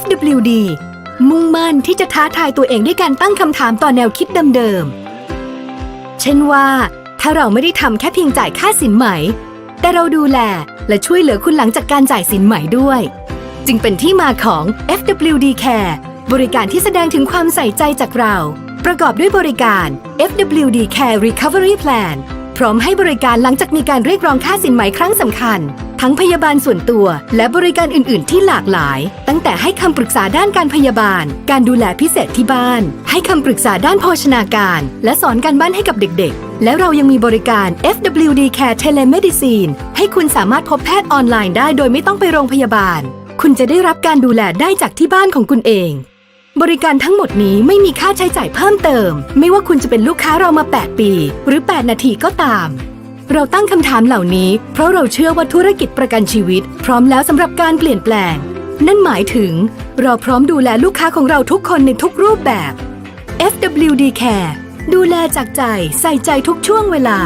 FWD มุ่งมั่นที่จะท้าทายตัวเองด้วยการตั้งคำถามต่อแนวคิดเดิมๆ เช่นว่า ถ้าเราไม่ได้ทำแค่เพียงจ่ายค่าสินไหม แต่เราดูแลและช่วยเหลือคุณหลังจากการจ่ายสินไหมด้วย จึงเป็นที่มาของ FWD Care บริการที่แสดงถึงความใส่ใจจากเรา ประกอบด้วยบริการ FWD Care Recovery Plan พร้อมให้บริการหลังจากมีการเรียกร้องค่าสินไหมครั้งสำคัญ ทั้งพยาบาลส่วนตัว และบริการอื่น ๆ ที่หลากหลาย ตั้งแต่ให้คำปรึกษาด้านการพยาบาล การดูแลพิเศษที่บ้าน ให้คำปรึกษาด้านโภชนาการ และสอนการบ้านให้กับเด็ก ๆ และเรายังมีบริการ FWD Care Telemedicine ให้คุณสามารถพบแพทย์ออนไลน์ได้โดยไม่ต้องไปโรงพยาบาล คุณจะได้รับการดูแลได้จากที่บ้านของคุณเองบริการทั้งหมดนี้ไม่มีค่าใช้จ่ายเพิ่มเติม ไม่ว่าคุณจะเป็นลูกค้าเรามา 8 ปี รือ 8 นาทีก็ตาม เราตั้งคำถามเหล่านี้ เพราะเราเชื่อว่าธุรกิจประกันชีวิต พร้อมแล้วสำหรับการเปลี่ยนแปลง นั่นหมายถึง เราพร้อมดูแลลูกค้าของเราทุกคนในทุกรูปแบบ FWD Care ดูแลจากใจใส่ใจทุกช่วงเวลา